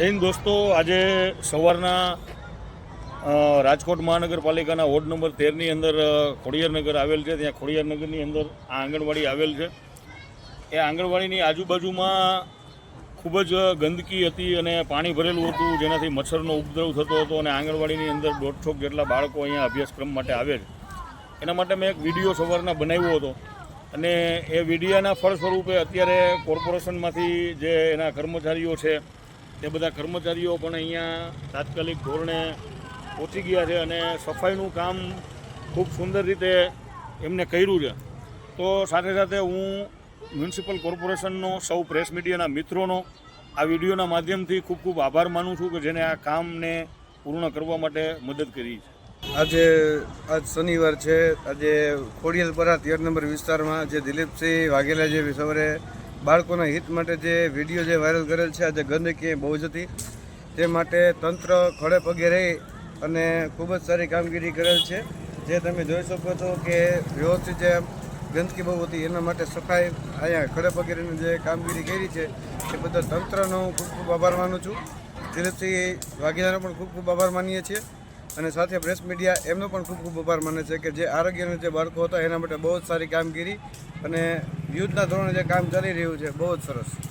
હિન્દ દોસ્તો. આજે સવારના રાજકોટ મહાનગરપાલિકાના વોર્ડ નંબર તેરની અંદર ખોડિયારનગર આવેલ છે. ત્યાં ખોડિયારનગરની અંદર આ આંગણવાડી આવેલ છે. એ આંગણવાડીની આજુબાજુમાં ખૂબ જ ગંદકી હતી અને પાણી ભરેલું હતું, જેનાથી મચ્છરનો ઉપદ્રવ થતો હતો અને આંગણવાડીની અંદર દોઢસોક જેટલા બાળકો અહીંયા અભ્યાસક્રમ માટે આવે છે. એના માટે મેં એક વીડિયો સવારના બનાવ્યો હતો અને એ વિડીયાના ફળ સ્વરૂપે અત્યારે કોર્પોરેશનમાંથી જે એના કર્મચારીઓ છે તે બધા કર્મચારીઓ પણ અહીંયા તાત્કાલિક ધોરણે પહોંચી ગયા છે અને સફાઈનું કામ ખૂબ સુંદર રીતે એમને કર્યું છે. તો સાથે સાથે હું મ્યુનિસિપલ કોર્પોરેશનનો સૌ પ્રેસ મીડિયાના મિત્રોનો આ વિડીયોના માધ્યમથી ખૂબ ખૂબ આભાર માનું છું કે જેને આ કામને પૂર્ણ કરવા માટે મદદ કરી છે. આજે, આજ શનિવાર છે. આજે ખોડિયાલપરા તેર નંબર વિસ્તારમાં જે દિલીપસિંહ વાઘેલા જે સવારે બાળકોના હિત માટે જે વીડિયો જે વાયરલ કરેલ છે, આજે ગંદકી બહુ જ હતી. તે માટે તંત્ર ખડે પગે રહી અને ખૂબ જ સારી કામગીરી કરેલ છે. જે તમે જોઈ શકો છો કે વ્યવસ્થિત જે ગંદકી બહુ હતી, એના માટે સફાઈ અહીંયા ખડે પગે જે કામગીરી કરી છે, એ બધા તંત્રનો હું ખૂબ ખૂબ આભાર માનું છું. દિલીપસિંહ વાઘેલાનો પણ ખૂબ ખૂબ આભાર માનીએ છીએ. અને સાથે પ્રેસ મીડિયા એમનો પણ ખૂબ ખૂબ આભાર માને છે કે જે આરોગ્યના જે બાળકો હતા, એના માટે બહુ જ સારી કામગીરી અને યુદ્ધના ધોરણે જે કામ ચાલી રહ્યું છે બહુ જ સરસ.